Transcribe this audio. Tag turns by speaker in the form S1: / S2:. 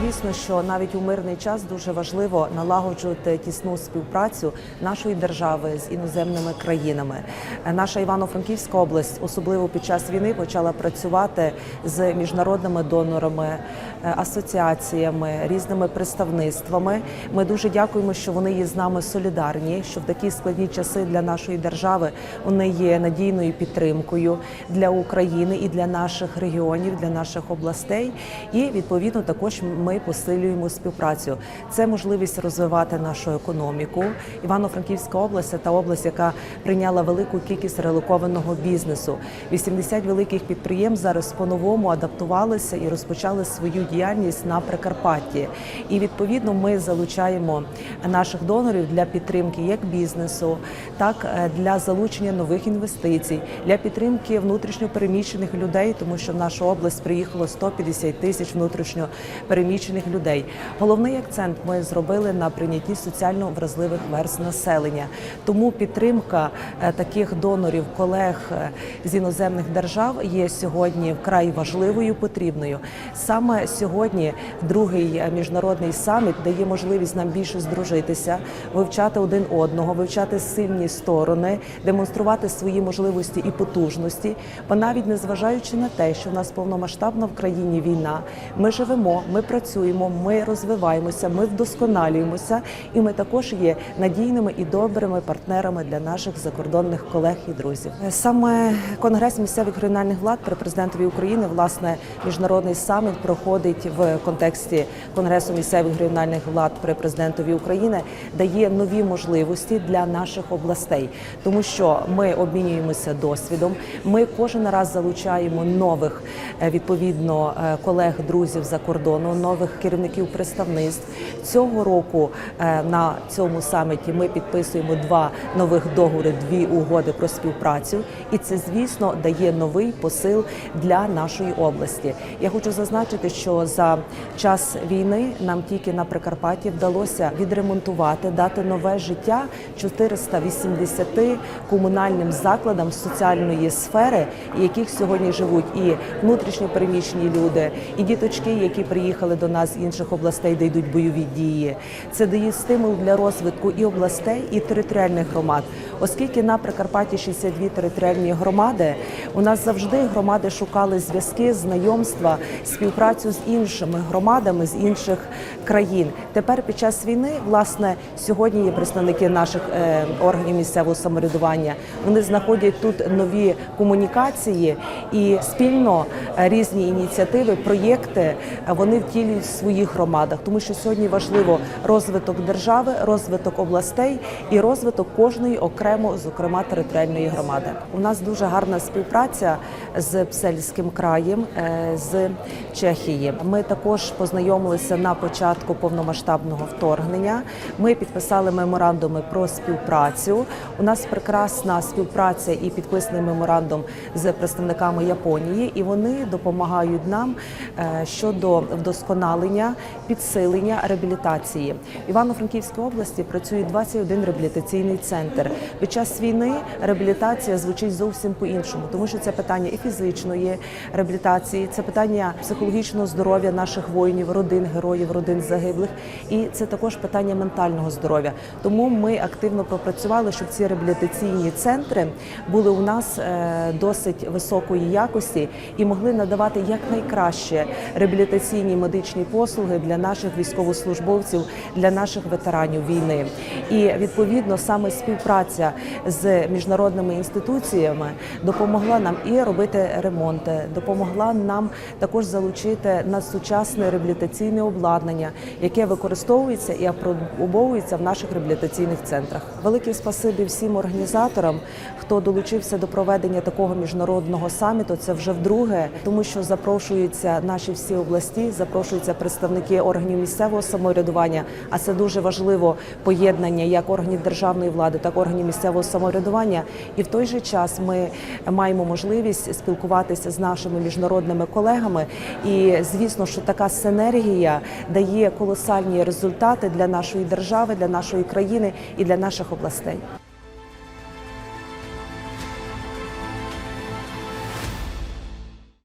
S1: звісно, що навіть у мирний час дуже важливо налагоджувати тісну співпрацю нашої держави з іноземними країнами. Наша Івано-Франківська область, особливо під час війни, почала працювати з міжнародними донорами, асоціаціями, різними представництвами. Ми дуже дякуємо, що вони є з нами солідарні, що в такі складні часи для нашої держави вони є надійною підтримкою для України і для наших регіонів, для наших областей. І відповідно також ми посилюємо співпрацю. Це можливість розвивати нашу економіку. Івано-Франківська область та область, яка прийняла велику кількість релокованого бізнесу. 80 великих підприємств зараз по-новому адаптувалися і розпочали свою діяльність на Прикарпатті. І відповідно ми залучаємо наших донорів для підтримки як бізнесу, так е, для залучення нових інвестицій, для підтримки внутрішньопереміщених людей, тому що в нашу область приїхало 150 тисяч внутрішньопереміщених людей. Головний акцент ми зробили на прийнятті соціально вразливих верст населення. Тому підтримка е, таких донорів, колег е, з іноземних держав є сьогодні вкрай важливою, потрібною. Саме сьогодні другий е, міжнародний саміт дає можливість нам більше здружитися, вивчати один одного, вивчати сильні сторони, демонструвати свої можливості і потужності. Бо навіть незважаючи на те, що в нас повномасштабна в країні війна, ми живемо, ми працюємо, ми розвиваємося, ми вдосконалюємося, і ми також є надійними і добрими партнерами для наших закордонних колег і друзів. Саме Конгрес місцевих регіональних влад при президентові України, власне, міжнародний саміт проходить в контексті Конгресу місцевих регіональних влад при президентові України, дає нові можливості для наших областей, тому що ми обмінюємося досвідом. Ми кожен раз залучаємо нових е, відповідно е, колег, друзів за кордону, нових керівників представництв. Цього року е, на цьому саміті ми підписуємо два нових договори, дві угоди про співпрацю, і це, звісно, дає новий посил для нашої області. Я хочу зазначити, що за час війни нам тільки на Прикарпатті вдалося відремонтувати, дати нове життя 480 комунальним закладам соціальної сфери, яких сьогодні живуть і внутрішньо переміщені люди, і діточки, які приїхали до нас з інших областей, де йдуть бойові дії. Це дає стимул для розвитку і областей, і територіальних громад, оскільки на Прикарпатті 62 територіальні громади. У нас завжди громади шукали зв'язки, знайомства, співпрацю з іншими громадами з інших країн. Тепер під час війни, власне, сьогодні є представники наших е, органів місцевого самоврядування. Вони знаходять тут нові комунікації і спільно е, різні ініціативи, проєкти е, вони втілюють в своїх громадах, тому що сьогодні важливо розвиток держави, розвиток областей і розвиток кожної окремо, зокрема територіальної громади. У нас дуже гарна співпраця з Псельським краєм з Чехії. Ми також познайомилися на початку повномасштабного вторгнення. Ми підписали меморандуми про співпрацю. У нас прекрасна співпраця і підписаний меморандум з представниками Японії, і вони допомагають нам е, щодо вдосконалення, підсилення реабілітації. Івано-Франківській області працює 21 реабілітаційний центр. Під час війни реабілітація звучить зовсім по-іншому, тому що це питання і фізичної реабілітації, це питання психологічного здоров'я наших воїнів, родин героїв, родин загиблих, і це також питання ментального здоров'я. Тому ми активно пропрацювали, щоб ці реабілітаційні центри були у нас е, досить високої якості і могли надавати якнайкраще реабілітаційні медичні послуги для наших військовослужбовців, для наших ветеранів війни. І відповідно саме співпраця з міжнародними інституціями допомогла нам і робити ремонти, допомогла нам також залучити на сучасне реабілітаційне обладнання, яке використовується і апробовується в наших реабілітаційних центрах. Велике спасибі всім організаторам, хто долучився до проведення такого міжнародного саміту. Це вже вдруге, тому що запрошуються наші всі області, запрошуються представники органів місцевого самоврядування. А це дуже важливо поєднання як органів державної влади, так і органів місцевого самоврядування. І в той же час ми маємо можливість спілкуватися з нашими міжнародними колегами. І звісно, що така синергія дає колосальні результати для нашої держави, для нашої країни і для наших областей.